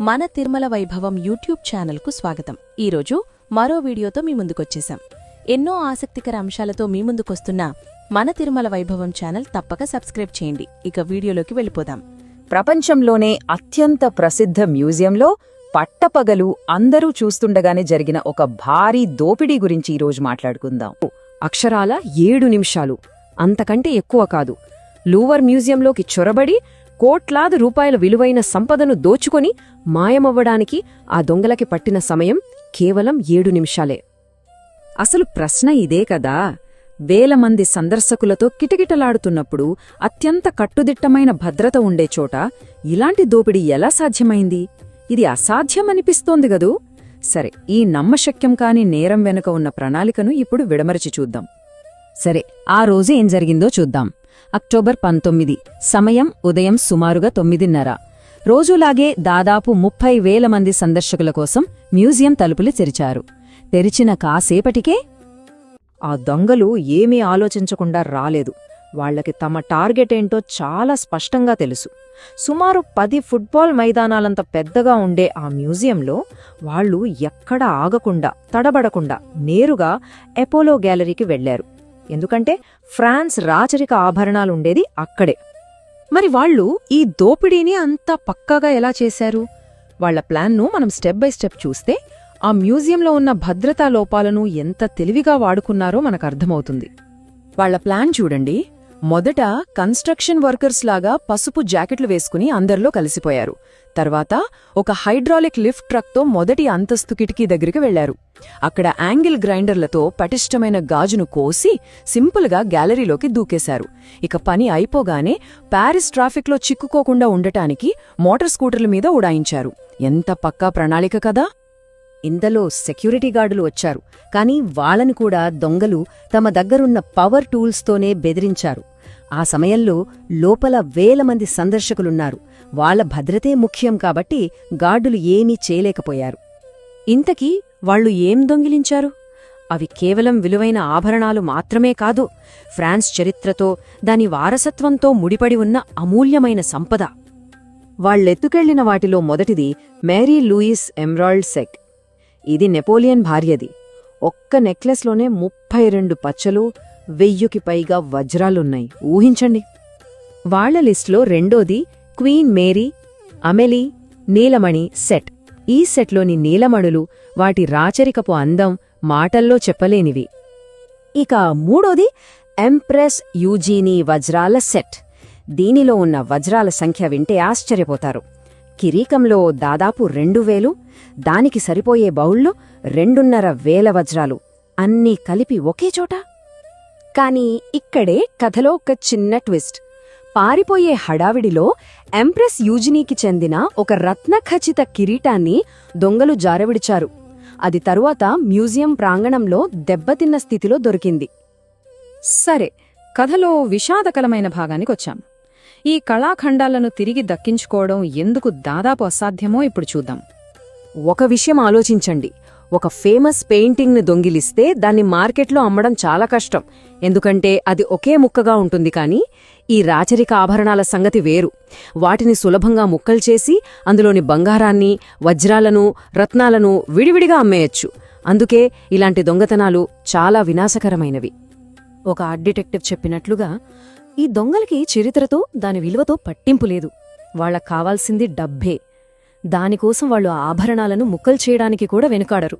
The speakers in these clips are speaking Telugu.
మన తిరుమల వైభవం యూట్యూబ్ ఛానల్కు స్వాగతం. ఈరోజు మరో వీడియోతో మీ ముందుకొచ్చేశాం. ఎన్నో ఆసక్తికర అంశాలతో మీ ముందుకొస్తున్న మన తిరుమల వైభవం ఛానల్ తప్పక సబ్స్క్రైబ్ చేయండి. ఇక వీడియోలోకి వెళ్ళిపోదాం. ప్రపంచంలోనే అత్యంత ప్రసిద్ధ మ్యూజియంలో పట్టపగలు అందరూ చూస్తుండగానే జరిగిన ఒక భారీ దోపిడీ గురించి ఈరోజు మాట్లాడుకుందాం. అక్షరాల ఏడు నిమిషాలు. అంతకంటే ఎక్కువ కాదు. లూవర్ మ్యూజియంలోకి చొరబడి కోట్లాది రూపాయల విలువైన సంపదను దోచుకొని మాయమవ్వడానికి ఆ దొంగలకి పట్టిన సమయం కేవలం ఏడు నిమిషాలే. అసలు ప్రశ్న ఇదే కదా. వేల మంది సందర్శకులతో కిటకిటలాడుతున్నప్పుడు అత్యంత కట్టుదిట్టమైన భద్రత ఉండే చోట ఇలాంటి దోపిడీ ఎలా సాధ్యమైంది? ఇది అసాధ్యమనిపిస్తోంది గదూ సరే ఈ నమ్మశక్యం కాని నేరం వెనుక ఉన్న ప్రణాళికను ఇప్పుడు విడమరచి చూద్దాం. సరే ఆ రోజు ఏం జరిగిందో చూద్దాం. అక్టోబర్ పంతొమ్మిది. సమయం ఉదయం సుమారుగా తొమ్మిదిన్నర. రోజులాగే దాదాపు ముప్పై వేల మంది సందర్శకుల కోసం మ్యూజియం తలుపులు తెరిచారు. తెరిచిన కాసేపటికే ఆ దొంగలు ఏమీ ఆలోచించకుండా రాలేదు. వాళ్ళకి తమ టార్గెట్ ఏంటో చాలా స్పష్టంగా తెలుసు. సుమారు పది ఫుట్బాల్ మైదానాలంత పెద్దగా ఉండే ఆ మ్యూజియంలో వాళ్ళు ఎక్కడ ఆగకుండా తడబడకుండా నేరుగా ఎపోలో గ్యాలరీకి వెళ్ళారు. ఎందుకంటే ఫ్రాన్స్ రాచరిక ఆభరణాలు ఉండేది అక్కడే. మరి వాళ్ళు ఈ దోపిడీని అంత పక్కాగా ఎలా చేశారు? వాళ్ళ ప్లాన్ను మనం స్టెప్ బై స్టెప్ చూస్తే ఆ మ్యూజియంలో ఉన్న భద్రతా లోపాలను ఎంత తెలివిగా వాడుకున్నారో మనకు అర్థమవుతుంది. వాళ్ళ ప్లాన్ చూడండి. మొదట కన్స్ట్రక్షన్ వర్కర్స్ లాగా పసుపు జాకెట్లు వేసుకుని అందరిలో కలిసిపోయారు. తర్వాత ఒక హైడ్రాలిక్ లిఫ్ట్ ట్రక్తో మొదటి అంతస్తు కిటికీ దగ్గరికి వెళ్ళారు. అక్కడ యాంగిల్ గ్రైండర్లతో పటిష్టమైన గాజును కోసి సింపుల్గా గ్యాలరీలోకి దూకేశారు. ఇక పని అయిపోగానే ప్యారిస్ ట్రాఫిక్లో చిక్కుకోకుండా ఉండటానికి మోటార్ స్కూటర్ల మీద ఉడాయించారు. ఎంత పక్కా ప్రణాళిక కదా! ఇంతలో సెక్యూరిటీ గార్డులు వచ్చారు. కాని వాళ్ళని కూడా దొంగలు తమ దగ్గరున్న పవర్ టూల్స్తోనే బెదిరించారు. ఆ సమయంలో లోపల వేల మంది సందర్శకులున్నారు. వాళ్ళ భద్రతే ముఖ్యం కాబట్టి గార్డులు ఏమీ చేయలేకపోయారు. ఇంతకీ వాళ్ళు ఏం దొంగిలించారు? అవి కేవలం విలువైన ఆభరణాలు మాత్రమే కాదు ఫ్రాన్స్ చరిత్రతో దాని వారసత్వంతో ముడిపడి ఉన్న అమూల్యమైన సంపద. వాళ్ళెత్తుకెళ్ళిన వాటిలో మొదటిది మేరీ లూయిస్ ఎమ్రాల్డ్ సెక్. ఇది నెపోలియన్ భార్యది. ఒక్క నెక్లెస్లోనే ముప్పై రెండు పచ్చలు వెయ్యుకి పైగా వజ్రాలున్నాయి. ఊహించండి. వాళ్ళ లిస్ట్లో రెండోది క్వీన్ మేరీ అమెలీ నీలమణి సెట్. ఈ సెట్లోని నీలమణులు వాటి రాచరికపు అందం మాటల్లో చెప్పలేనివి. ఇక మూడోది ఎంప్రెస్ యూజీనీ వజ్రాల సెట్. దీనిలో ఉన్న వజ్రాల సంఖ్య వింటే ఆశ్చర్యపోతారు. కిరీకంలో దాదాపు రెండు వేలు దానికి సరిపోయే బౌల్లో రెండున్నర వేల వజ్రాలు. అన్నీ కలిపి ఒకేచోట కాని ఇక్కడే కథలో ఒక చిన్న ట్విస్ట్. పారిపోయే హడావిడిలో ఎంప్రెస్ యూజినీకి చెందిన ఒక రత్నఖచిత కిరీటాన్ని దొంగలు జారవిడిచారు. అది తరువాత మ్యూజియం ప్రాంగణంలో దెబ్బతిన్న స్థితిలో దొరికింది. సరే కథలో విషాదకరమైన భాగానికొచ్చాం ఈ కళాఖండాలను తిరిగి దక్కించుకోవడం ఎందుకు దాదాపు అసాధ్యమో ఇప్పుడు చూద్దాం. ఒక విషయం ఆలోచించండి. ఒక ఫేమస్ పెయింటింగ్ని దొంగిలిస్తే దాన్ని మార్కెట్లో అమ్మడం చాలా కష్టం. ఎందుకంటే అది ఒకే ముక్కగా ఉంటుంది కానీ ఈ రాచరిక ఆభరణాల సంగతి వేరు. వాటిని సులభంగా ముక్కలు చేసి అందులోని బంగారాన్ని వజ్రాలను రత్నాలను విడివిడిగా అమ్మేయచ్చు. అందుకే ఇలాంటి దొంగతనాలు చాలా వినాశకరమైనవి. ఒక ఆర్ట్ డిటెక్టివ్ చెప్పినట్లుగా ఈ దొంగలకి చరిత్రతో దాని విలువతో పట్టింపు లేదు. వాళ్ళకు కావాల్సింది డబ్బే. దానికోసం వాళ్ళు ఆభరణాలను ముక్కలు చేయడానికి కూడా వెనుకాడరు.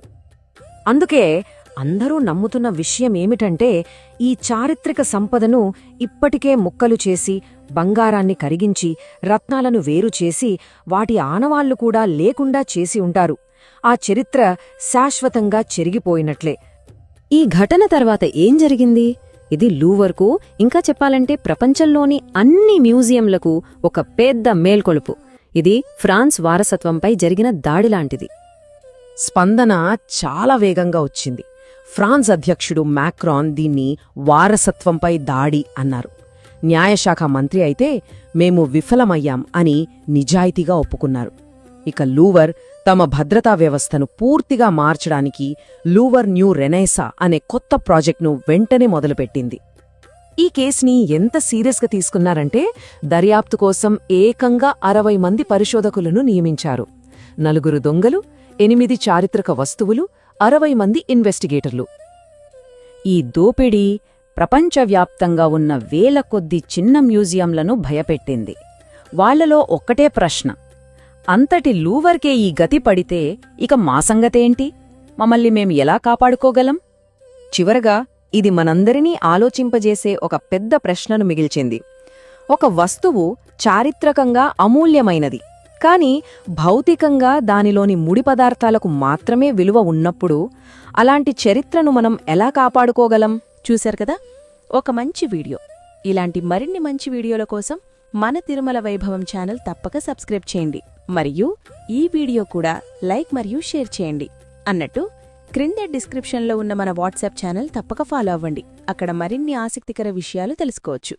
అందుకే అందరూ నమ్ముతున్న విషయం ఏమిటంటే ఈ చారిత్రక సంపదను ఇప్పటికే ముక్కలు చేసి బంగారాన్ని కరిగించి రత్నాలను వేరు చేసి వాటి ఆనవాళ్ళు కూడా లేకుండా చేసి ఉంటారు. ఆ చరిత్ర శాశ్వతంగా చెరిగిపోయినట్లే. ఈ ఘటన తర్వాత ఏం జరిగింది? ఇది లూవర్కు ఇంకా చెప్పాలంటే ప్రపంచంలోని అన్ని మ్యూజియంలకు ఒక పెద్ద మేల్కొలుపు. ఇది ఫ్రాన్స్ వారసత్వంపై జరిగిన దాడిలాంటిది. స్పందన చాలా వేగంగా వచ్చింది. ఫ్రాన్స్ అధ్యక్షుడు మ్యాక్రాన్ దీన్ని వారసత్వంపై దాడి అన్నారు. న్యాయశాఖ మంత్రి అయితే మేము విఫలమయ్యాం అని నిజాయితీగా ఒప్పుకున్నారు. ఇక లూవర్ తమ భద్రతా వ్యవస్థను పూర్తిగా మార్చడానికి లూవర్ న్యూ రెనైసా అనే కొత్త ప్రాజెక్ట్ను వెంటనే మొదలుపెట్టింది. ఈ కేసుని ఎంత సీరియస్గా తీసుకున్నారంటే దర్యాప్తు కోసం ఏకంగా అరవై మంది పరిశోధకులను నియమించారు. నలుగురు దొంగలు ఎనిమిది చారిత్రక వస్తువులు అరవై మంది ఇన్వెస్టిగేటర్లు. ఈ దోపిడీ ప్రపంచవ్యాప్తంగా ఉన్న వేల కొద్ది చిన్న మ్యూజియంలను భయపెట్టింది. వాళ్ళలో ఒక్కటే ప్రశ్న అంతటి లూవర్కే ఈ గతి పడితే ఇక మా సంగతేంటి? మమ్మల్ని మేం ఎలా కాపాడుకోగలం? చివరగా ఇది మనందరినీ ఆలోచింపజేసే ఒక పెద్ద ప్రశ్నను మిగిల్చింది. ఒక వస్తువు చారిత్రకంగా అమూల్యమైనది కాని భౌతికంగా దానిలోని ముడి పదార్థాలకు మాత్రమే విలువ ఉన్నప్పుడు అలాంటి చరిత్రను మనం ఎలా కాపాడుకోగలం? చూశారు కదా? ఒక మంచి వీడియో. ఇలాంటి మరిన్ని మంచి వీడియోల కోసం మన తిరుమల వైభవం ఛానల్ తప్పక సబ్స్క్రైబ్ చేయండి. మరియు ఈ వీడియో కూడా లైక్ మరియు షేర్ చేయండి. అన్నట్టు క్రింద డిస్క్రిప్షన్లో ఉన్న మన వాట్సాప్ ఛానల్ తప్పక ఫాలో అవ్వండి. అక్కడ మరిన్ని ఆసక్తికర విషయాలు తెలుసుకోవచ్చు.